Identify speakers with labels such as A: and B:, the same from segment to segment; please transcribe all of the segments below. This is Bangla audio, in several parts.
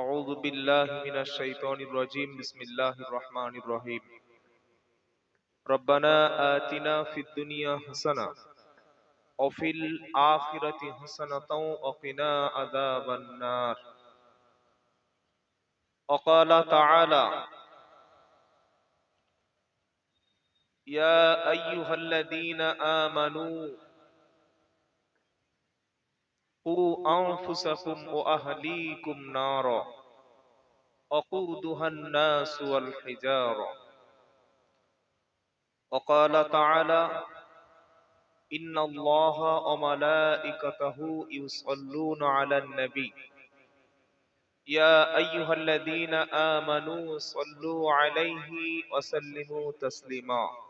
A: اعوذ باللہ من الشیطان الرجیم بسم اللہ الرحمن الرحیم ربنا آتنا فی الدنیا حسنا وفی الآخرت حسنتا وقنا عذاب النار. وقال تعالی یا ایوہ الذین آمنون قوا أنفسكم وأهليكم نارا. وقودها الناس والحجارة وقال تعالى إن الله وملائكته يصلون على النبي. يا أيها الذين آمنوا صلوا عليه وسلموا تسليما.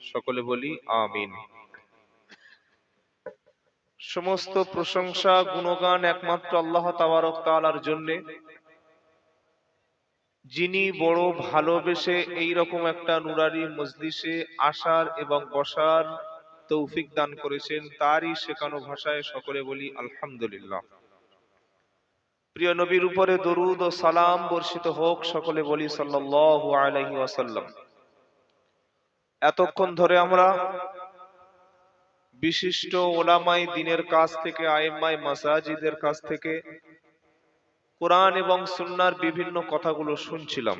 A: সকলে বলি, আমিন। সমস্ত প্রশংসা, গুণগান একমাত্র আল্লাহ তাবারক জন্য। যিনি বড় ভালোবেসে এই রকম একটা নুরারি মজলিসে আসার এবং বসার তৌফিক দান করেছেন, তারই শেখানো ভাষায় সকলে বলি, আলহামদুলিল্লাহ। প্রিয় নবীর উপরে দরুদ ও সালাম বর্ষিত হোক, সকলে বলি, সাল্লাল্লাহু আলাইহি ওয়াসাল্লাম। এতক্ষণ ধরে আমরা বিশিষ্ট ওলামাই দিনের কাছ থেকে, আইমাই মাসাজিদের কাছ থেকে কোরআন এবং সুন্নার বিভিন্ন কথাগুলো শুনছিলাম।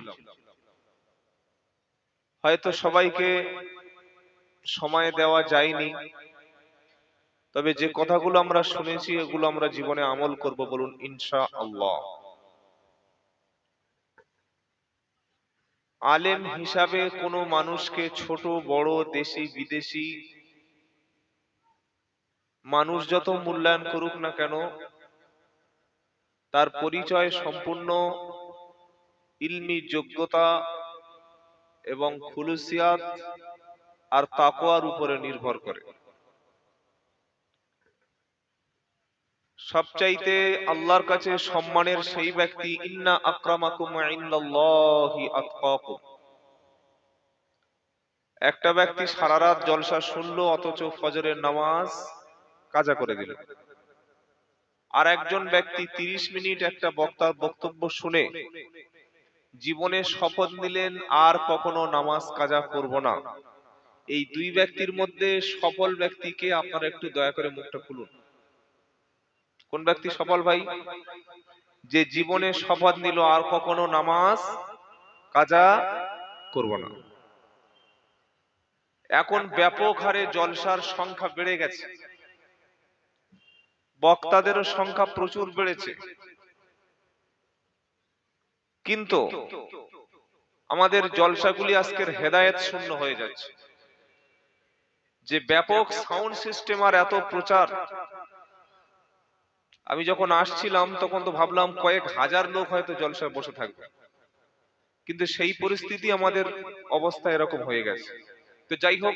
A: হয়তো সবাইকে সময় দেওয়া যায়নি, তবে যে কথাগুলো আমরা শুনেছি, এগুলো আমরা জীবনে আমল করব বলুন ইনশা আল্লাহ আলেম হিসাবে কোনো মানুষকে ছোট বড় দেশি বিদেশি মানুষ যত মূল্যায়ন করুক না কেন তার পরিচয় সম্পূর্ণ ইলমি যোগ্যতা এবং খুলুসিয়াত আর তাকোয়ার উপরে নির্ভর করে। সবচাইতে আল্লাহর কাছে সম্মানের সেই ব্যক্তি, ইন্না আক্রামাকুম ইন্দাল্লাহি আতকাকুম একটা ব্যক্তি সারা রাত জলসা শুনলো, অথচ ফজরের নামাজ কাজা করে দিল। আর একজন ব্যক্তি 30 মিনিট একটা বক্তার বক্তব্য শুনে, জীবনে শপথ নিলেন, আর কখনো নামাজ কাজা করব না। এই দুই ব্যক্তির মধ্যে সফল ব্যক্তিকে আপনারা একটু দয়া করে মুখটা খুলুন। কোন ব্যক্তি সফল ভাই? যে জীবনে শপথ নিল, আর কখনো নামাজ, কাজা করব না। এখন ব্যাপক হারে জলসার সংখ্যা বেড়ে গেছে। বক্তাদেরও সংখ্যা প্রচুর বেড়েছে। কিন্তু আমাদের জলসাগুলি আজকের হেদায়েত শূন্য হয়ে যাচ্ছে। যে ব্যাপক সাউন্ড সিস্টেম আর এত প্রচার আমি যখন আসছিলাম, তখন তো ভাবলাম কয়েক হাজার লোক হয়তো জলসায় বসে থাকবে। কিন্তু সেই পরিস্থিতি আমাদের অবস্থা এরকম হয়ে গেছে। তো যাই হোক,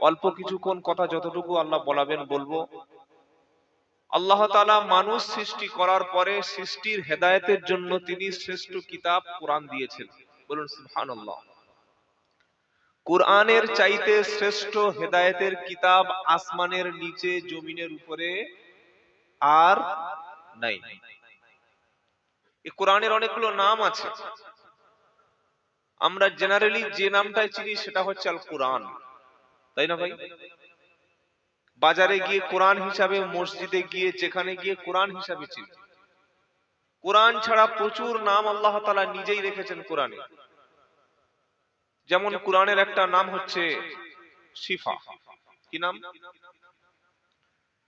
A: অল্প কিছুক্ষণ কথা যতটুকু আল্লাহ বলাবেন বলব। আল্লাহ তালা মানুষ সৃষ্টি করার পরে সৃষ্টির হেদায়েতের জন্য তিনি শ্রেষ্ঠ কিতাব কোরআন দিয়েছেন। বলুন, সুবহানাল্লাহ। কোরআনের চাইতে শ্রেষ্ঠ হেদায়েতের কিতাব আসমানের নিচে, জমিনের উপরে আর নাই। এই কোরআনের অনেকগুলো নাম আছে। আমরা জেনারেলি যে নামটাই চিনি সেটা হচ্ছে আল কোরআন তাই না ভাই? বাজারে গিয়ে কোরআন হিসাবে, মসজিদে গিয়ে, যেখানে গিয়ে কোরআন হিসাবে চিনি। কোরআন ছাড়া প্রচুর নাম আল্লাহ তালা নিজেই রেখেছেন কোরআনে। যেমন কোরআনের একটা নাম হচ্ছে শিফা। কি নাম?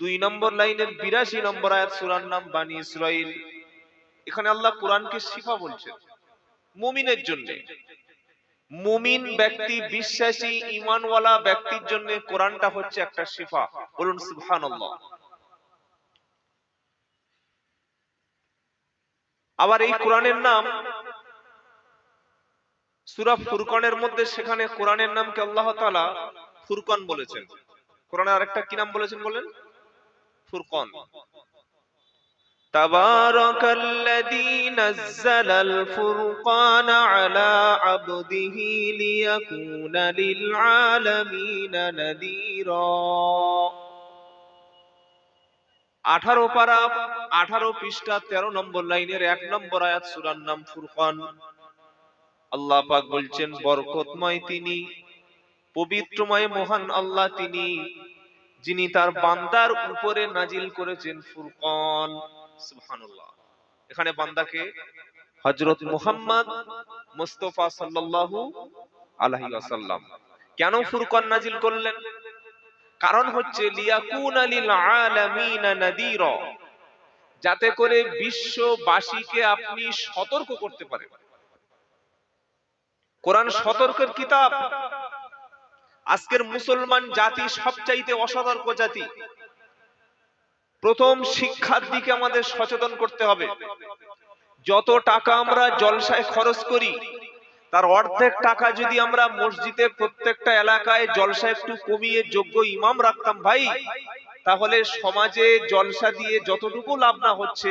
A: দুই নম্বর লাইনের বিরাশি নম্বর আয়াত সুরার নাম বানি ইসরাইল এখানে আল্লাহ কোরআনকে শিফা বলছেন, মুমিনের জন্য। মুমিন ব্যক্তি বিশ্বাসী ইমানওয়ালা ব্যক্তির জন্য কোরআনটা হচ্ছে একটা শিফা। বলুন, সুবহানাল্লাহ। আবার এই কোরআনের নাম, সুরা ফুরকনের মধ্যে সেখানে কোরআনের নামকে আল্লাহ তাআলা ফুরকান বলেছেন। কোরআনের আরেকটা কি নাম বলেছেন বলেন? ফুরকান تبارك الذي نزل الفرقان على عبده ليكون للعالمين نذيرا আঠারো পারা আঠারো পৃষ্ঠা তেরো নম্বর লাইনের এক নম্বর আয়াত সুরার নাম ফুরকান আল্লাহ পাক বলছেন বরকতময় তিনি পবিত্রময় মহান আল্লাহ তিনি যিনি তার বান্দার উপরে নাজিল করেছেন ফুরকান। সুবহানাল্লাহ। এখানে বান্দাকে হযরত মুহাম্মদ মুস্তাফা সাল্লাল্লাহু আলাইহি ওয়াসাল্লাম। কেন ফুরকান নাজিল করলেন? কারণ হচ্ছে, লিয়াকুনা লিল আলামিন নাদিরা। যাতে করে বিশ্ববাসীকে আপনি সতর্ক করতে পারেন। কোরআন সতর্কের কিতাব। আজকের মুসলমান জাতি সবচাইতে অসতর্ক জাতি। প্রথম শিক্ষার দিকে আমাদের সচেতন করতে হবে। যত টাকা আমরা জলসায় খরচ করি, তার অর্ধেক টাকা যদি আমরা মসজিদে প্রত্যেকটা এলাকায় জলসা একটু কমিয়ে যোগ্য ইমাম রাখতাম ভাই, তাহলে সমাজে জলসা দিয়ে যতটুকু লাভ না হচ্ছে,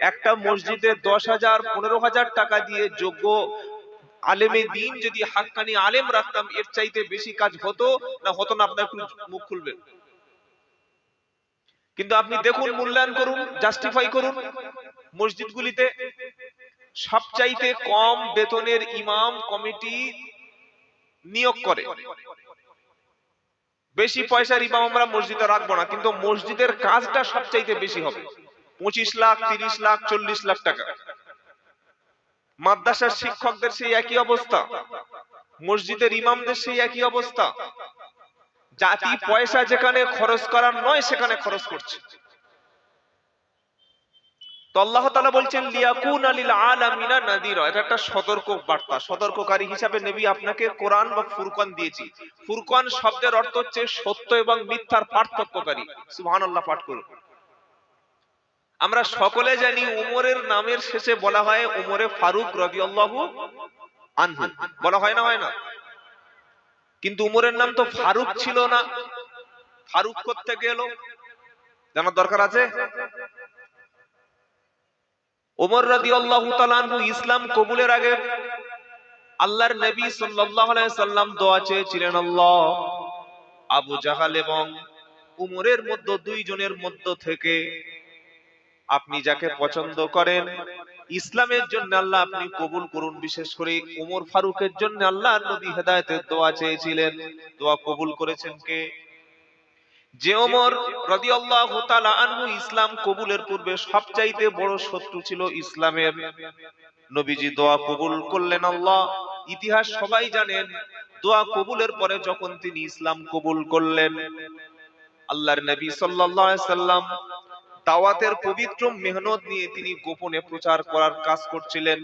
A: একটা মসজিদে দশ হাজার, পনেরো হাজার টাকা দিয়ে যোগ্য আলেমে দিন যদি হাক্কানি আলেম রাখতাম এর চাইতে বেশি কাজ হতো না হতো না আপনার একটু মুখ খুলবেন কিন্তু আপনি দেখুন মূল্যায়ন করুন জাস্টিফাই করুন মসজিদগুলিতে সবচাইতে কম বেতনের ইমাম কমিটি নিয়োগ করে। বেশি পয়সার ইমাম আমরা মসজিদে রাখব না কিন্তু মসজিদের কাজটা সবচাইতে বেশি হবে। পঁচিশ লাখ তিরিশ লাখ চল্লিশ লাখ টাকা। মাদ্রাসার শিক্ষকদের সেই একই অবস্থা, মসজিদের ইমামদের সেই একই অবস্থা। জাতি পয়সা যেখানে খরচ করার নয়, সেখানে খরচ করছে। আল্লাহ বা ফুরকান দিয়েছি। ফুরকান শব্দের অর্থ হচ্ছে সত্য এবং পার্থক্যকারী। পাঠ করুন। আমরা সকলে জানি উমরের নামের শেষে বলা হয় উমরে ফারুক রাদিয়াল্লাহু আনহু। বলা হয় না হয় না? কিন্তু উমরের নাম তো ফারুক ছিল না। ফারুক করতে গেল জানার দরকার আছে? ওমর রাদিয়াল্লাহু তাআলা আনহু ইসলাম কবুলের আগে আল্লাহর নবী সাল্লাম দোয়া চেয়েছিলেন, আল্লাহ আবু জাহাল এবং উমরের মধ্যে দুইজনের মধ্য থেকে আপনি যাকে পছন্দ করেন, ইসলামের জন্য আল্লাহ আপনি কবুল করুন। বিশেষ করে উমর ফারুকের জন্য আল্লাহ নবী হেদায়েতের দোয়া চেয়েছিলেন। দোয়া কবুল করেছেন কে? যে ওমর রাদিয়াল্লাহু তাআলা আনহু ইসলাম কবুলের পূর্বে সবচাইতে বড় শত্রু ছিল ইসলামের। নবীজি দোয়া কবুল করলেন আল্লাহ। ইতিহাস সবাই জানেন, দোয়া কবুলের পরে যখন তিনি ইসলাম কবুল করলেন, আল্লাহর নবী সাল্লাল্লাহু আলাইহি সাল্লাম দাওয়াতের পবিত্র মেহনত নিয়ে তিনি গোপনে প্রচার করার কাজ করছিলেন।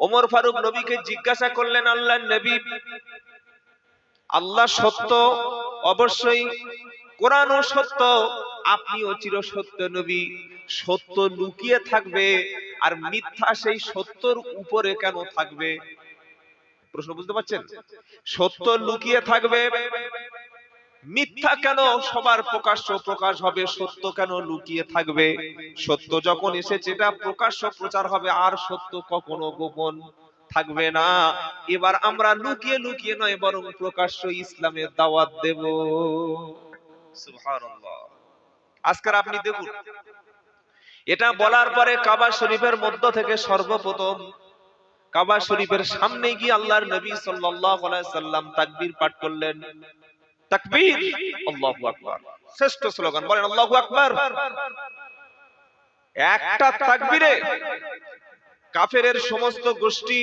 A: ওমর ফারুক নবীকে জিজ্ঞাসা করলেন আল্লাহর নবী, আল্লাহ সত্য, অবশ্যই কোরআনও সত্য, আপনিও চির সত্য নবী। সত্য লুকিয়ে থাকবে আর মিথ্যা সেই সত্যর উপরে কেন থাকবে? প্রশ্ন বুঝতে পারছেন? সত্য লুকিয়ে থাকবে মিথ্যা কেন? সবার প্রকাশ্য প্রকাশ হবে, সত্য কেন লুকিয়ে থাকবে? সত্য যখন এসেছে, এটা প্রকাশ্য প্রচার হবে, আর সত্য কখনো গোপন থাকবে না। এবার আমরা লুকিয়ে লুকিয়ে নয়, বরং প্রকাশ্য ইসলামের দাওয়াত দেব। আজকের আপনি দেখুন, এটা বলার পরে কাবা শরীফের মধ্য থেকে সর্বপ্রথম কাবা শরীফের সামনে গিয়ে আল্লাহর নবী সাল্লাম তাকবীর পাঠ করলেন। তাকবীর। আল্লাহু আকবার। শ্রেষ্ঠ স্লোগান বলেন আল্লাহু আকবার। একটা তাকবীরে কাফেরের সমস্ত গোষ্ঠী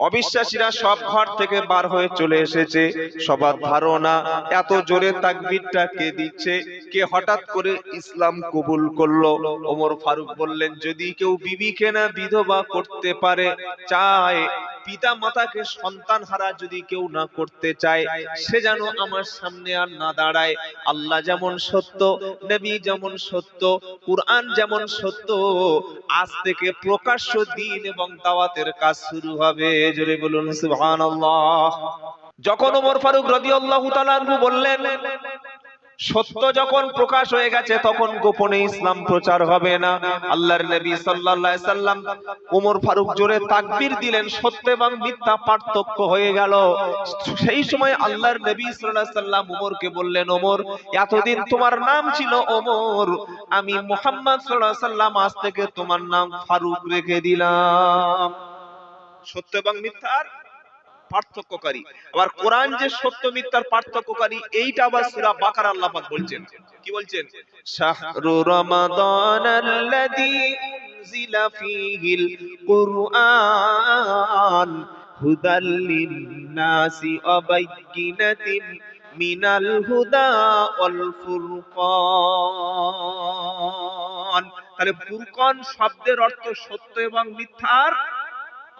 A: অবিশ্বাসীরা সব ঘর থেকে বার হয়ে চলে এসেছে। সবার ধারণা এত জোরে তাকবীরটা কে দিচ্ছে? কে হঠাৎ করে ইসলাম কবুল করল? ওমর ফারুক বললেন যদি কেউ বিবি না বিধবা করতে পারে চায় পিতা মাতাকে সন্তান হারা যদি কেউ না করতে চায়, সে যেন আমার সামনে আর না দাঁড়ায়। আল্লাহ যেমন সত্য, নবী যেমন সত্য, কুরআন যেমন সত্য, আজ থেকে প্রকাশ্য দিন এবং দাওয়াতের কাজ শুরু হবে। জোরে বলুন, সুবহানাল্লাহ। যখন ওমর ফারুক রাদিয়াল্লাহু তাআলা বললেন সত্য যখন প্রকাশ হয়ে গেছে, তখন গোপনে ইসলাম প্রচার হবে না। আল্লাহর নবী সাল্লাল্লাহু আলাইহি সাল্লাম ওমর ফারুক জোরে তাকবীর দিলেন, সত্য এবং মিথ্যা পার্থক্য হয়ে গেল। সেই সময় আল্লাহর নবী সাল্লাল্লাহু আলাইহি সাল্লাম ওমরকে বললেন, ওমর, এতদিন তোমার নাম ছিল ওমর। আমি মুহাম্মদ সাল্লাল্লাহু আলাইহি সাল্লাম, আজ থেকে তোমার নাম ফারুক রেখে দিলাম। সত্য এবং মিথ্যার পার্থক্যকারী। আবার কোরআন যে সত্য মিথ্যার পার্থক্যকারী এইটা আবার সূরা বাকারা আল্লাহ পাক বলছেন। কি বলছেন? শাহরু রমাদান আল্লাযী উনজিলা ফীহিল কুরআন হুদাল লিন-নাসি ওয়া বাইয়িনাতিন মিনাল হুদা ওয়াল ফুরকান। তাহলে ফুরকান শব্দের অর্থ সত্য এবং মিথ্যার?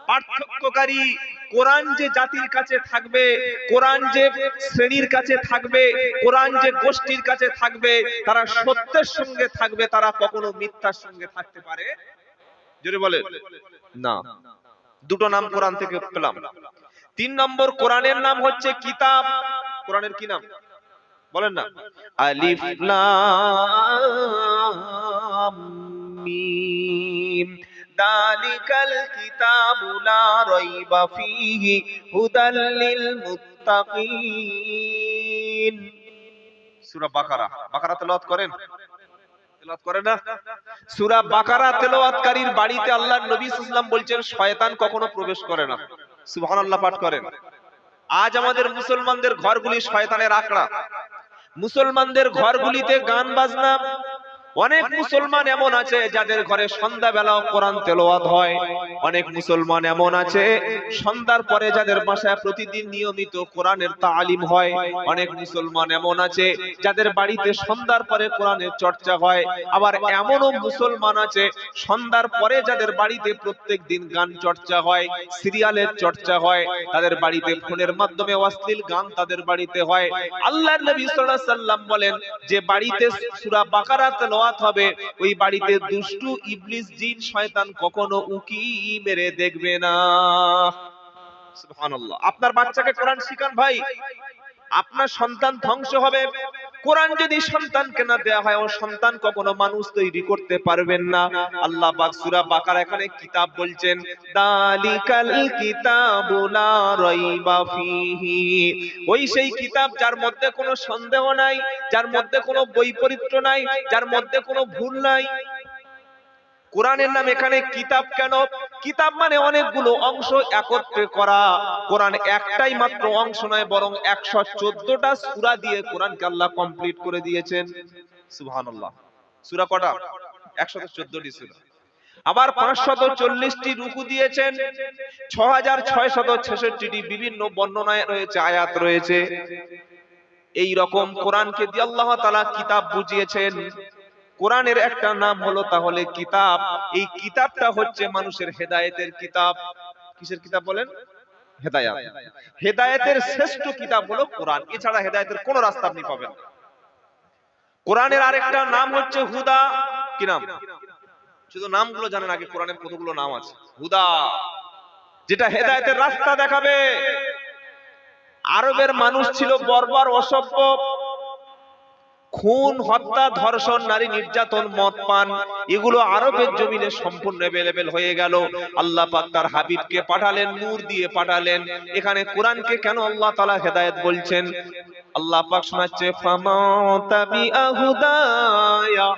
A: পার্থক্যকারী কোরআন যে জাতির কাছে থাকবে, কোরআন যে শ্রেণির কাছে থাকবে, কোরআন যে গোষ্ঠীর কাছে থাকবে, তারা সত্যের সঙ্গে থাকবে, তারা কখনো মিথ্যার সঙ্গে থাকতে পারে? জোরে বলে না। দুটো নাম কোরআন থেকে পেলাম। তিন নম্বর কোরআনের নাম হচ্ছে কিতাব। কোরআনের কি নাম? বলেন না। আলিফ লাম সূরা বাকারা। বাকারা তেলাওয়াত করেন? তেলাওয়াত না? সূরা বাকারা তেলাওয়াতকারীর বাড়িতে আল্লাহর নবী সাল্লাল্লাহু বলছেন, শয়তান কখনো প্রবেশ করে না। সুবহানাল্লাহ পাঠ করেন। আজ আমাদের মুসলমানদের ঘরগুলি শয়তানের আকড়া। মুসলমানদের ঘরগুলিতে গান বাজনা অনেক মুসলমান এমন আছে যাদের ঘরে সন্ধ্যা বেলাও কোরআন তেলাওয়াত হয়। অনেক মুসলমান এমন আছে সন্ধ্যার পরে যাদের বাসায় প্রতিদিন নিয়মিত কোরআনের তালিম হয়। অনেক মুসলমান এমন আছে যাদের বাড়িতে সন্ধ্যার পরে কোরআনের চর্চা হয়। আবার এমনও মুসলমান আছে সন্ধ্যার পরে যাদের বাড়িতে প্রত্যেক দিন গান চর্চা হয় সিরিয়ালের চর্চা হয় তাদের বাড়িতে ফোনের মাধ্যমে অশ্লীল গান তাদের বাড়িতে হয়। আল্লাহর নবী সাল্লাল্লাহু আলাইহি সাল্লাম বলেন যে বাড়িতে সূরা বাকারা তেলাওয়াত হবে। ওই বাড়িতে দুষ্টু ইবলিস জিন শয়তান কখনো উকি মেরে দেখবে না। সুবহানাল্লাহ। আপনার বাচ্চাকে কোরআন শিখান ভাই। আপনার সন্তান ধ্বংস হবে। কোরআন যদি সন্তানকে না দেয়া হয়, ও সন্তান কখনো মানুষ তৈরি করতে পারবেন না। আল্লাহ পাক সূরা বাকারা এখানে কিতাব বলছেন, দালিকাল কিতাবুলা রাইবা ফিহি। ওই সেই কিতাব যার মধ্যে কোনো সন্দেহ নাই, যার মধ্যে কোনো বৈপরীত্য নাই, যার মধ্যে কোনো ভুল নাই। কোরআনের নাম এখানে কিতাব কেন? কিতাব মানে অনেকগুলো অংশ একত্রে করা। কোরআন একটাই মাত্র অংশ নয়, বরং একশো চোদ্দটা সুরা দিয়ে কোরআনকে আল্লাহ কমপ্লিট করে দিয়েছেন। সুবহানাল্লাহ। সুরা কটা? একশত চোদ্দটি সুরা। আবার পাঁচশত চল্লিশটি রুকু দিয়েছেন। ছ হাজার ছয় শত ছেষট্টিটি বিভিন্ন বর্ণনায় রয়েছে, আয়াত রয়েছে। এই রকম কোরআনকে দিয়ে আল্লাহ তালা কিতাব বুঝিয়েছেন। কোরআনের একটা নাম হলো তাহলে কিতাব। এই কিতাবটা হচ্ছে মানুষের হেদায়েতের কিতাব। কিসের কিতাব বলেন? হেদায়াত। হেদায়েতের শ্রেষ্ঠ কিতাব হলো কোরআন। এছাড়া হেদায়েতের কোন রাস্তা আপনি পাবেন কোরআনের আরেকটা নাম হচ্ছে হুদা। কি নাম? শুধু নামগুলো জানেন আগে, কোরআনের কতগুলো নাম আছে। হুদা। যেটা হেদায়েতের রাস্তা দেখাবে। আরবের মানুষ ছিল বর্বর, অসভ্য। খুন, হত্যা, ধর্ষণ, নারী নির্যাতন, মদ পান, এগুলো আরবের জমিনে সম্পূর্ণ অ্যাভেলেবেল হয়ে গেল। আল্লাহ পাক তার হাবিবকে পাঠালেন, নূর দিয়ে পাঠালেন। এখানে কোরআনকে কেন আল্লাহ তাআলা হেদায়েত বলছেন? আল্লাহ পাক শোনাচ্ছে ফামাতাবিআ হুদায়া,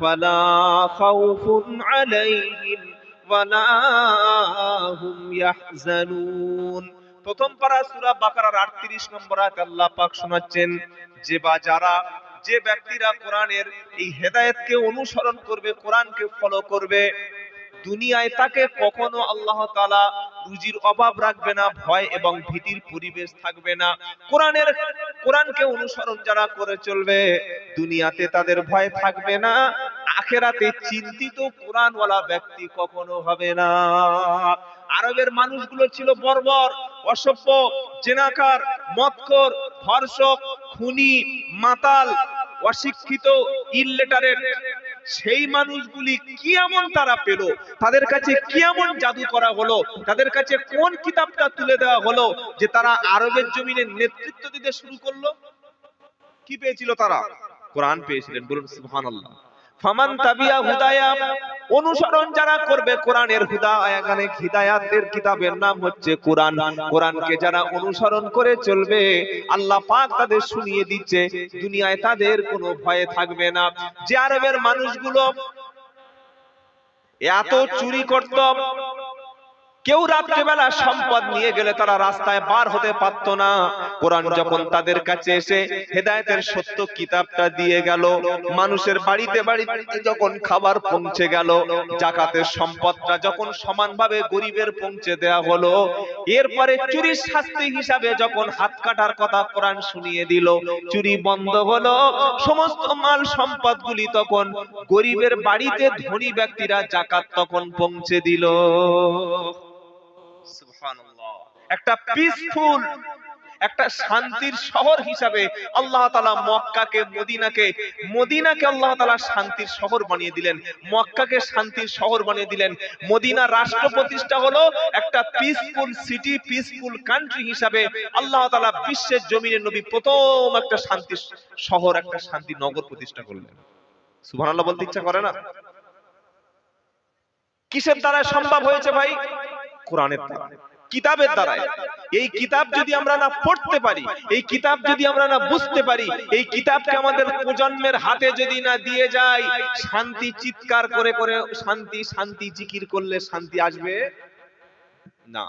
A: ফালা খাউফুন আলাইহিম, ওয়ালা হুম ইয়াহজানুন। প্রথম পারা সূরা বাকারার 38 নম্বর আয়াত আল্লাহ পাক শোনাচ্ছেন, যে বা যারা যে ব্যক্তিরা কোরআনের এই হেদায়েতকে অনুসরণ করবে, কোরআনকে ফলো করবে, দুনিয়ায় তাকে কখনো আল্লাহ তাআলা রুজির অভাব রাখবে না, ভয় এবং ভীতির পরিবেশ থাকবে না। কোরআনের, কোরআনকে অনুসরণ যারা করে চলবে, দুনিয়াতে তাদের ভয় থাকবে না, আখেরাতে চিন্তিত কোরআনওয়ালা ব্যক্তি কখনো হবে না। আরবের মানুষগুলো ছিল বর্বর, অসভ্য, জেনাকার, মৎকর, ধর্ষক, খুনি, মাতাল অশিক্ষিত ইলেটারের সেই মানুষগুলি কি এমন তারা পেল? তাদের কাছে কি এমন জাদু করা হলো? তাদের কাছে কোন কিতাবটা তুলে দেওয়া হলো যে তারা আরবের জমিনে নেতৃত্ব দিতে শুরু করল? কি পেয়েছিল তারা? কোরআন পেয়েছিলেন, বলুন সুবহানাল্লাহ। ফামান তাবিয়া হুদায়া অনুসরণ যারা করবে কোরআনের হিদায়াতের কিতাবের নাম হচ্ছে কোরআন। কোরআনকে যারা অনুসরণ করে চলবে, আল্লাহ পাক তাদের শুনিয়ে দিচ্ছে, দুনিয়ায় তাদের কোনো ভয়ে থাকবে না। যে আরবের মানুষগুলো এত চুরি করত কেউ রাত্রেবেলা সম্পদ নিয়ে গেলে তারা রাস্তায় বার হতে পারত না কোরআন যখন তাদের কাছে এসে হেদায়েতের সত্য কিতাবটা দিয়ে গেল, মানুষের বাড়িতে বাড়িতে যখন খাবার পৌঁছে গেল, জাকাতের সম্পদটা যখন সমানভাবে গরিবের পৌঁছে দেয়া হলো, এরপরে চুরির শাস্তি হিসাবে যখন হাত কাটার কথা কোরআন শুনিয়ে দিল, চুরি বন্ধ হলো, সমস্ত মাল সম্পদগুলি তখন গরিবের বাড়িতে ধনী ব্যক্তিরা জাকাত তখন পৌঁছে দিল। একটা পিসফুল একটা শান্তির শহর হিসাবে আল্লাহ তালা মক্কাকে, মদিনাকে মদিনাকে আল্লাহ তালা শান্তির শহর বানিয়ে দিলেন। মক্কাকে শান্তির শহর বানিয়ে দিলেন। মদিনা রাষ্ট্র প্রতিষ্ঠা হলো একটা পিসফুল সিটি পিসফুল কান্ট্রি হিসাবে আল্লাহ তালা বিশ্বের জমিনে নবী প্রথম একটা শান্তি শহর, একটা শান্তি নগর প্রতিষ্ঠা করলেন। সুবহানাল্লাহ বলতে ইচ্ছা করে না? কিসের দ্বারা সম্ভব হয়েছে ভাই? কোরআনের দ্বারা। কিতাবের দ্বারাই। এই কিতাব যদি আমরা না পড়তে পারি, এই কিতাব যদি আমরা না বুঝতে পারি, এই কিতাবকে আমাদের প্রজন্মের হাতে যদি না দিয়ে যাই শান্তি চিৎকার করে করে শান্তি শান্তি জিকির করলে শান্তি আসবে? না।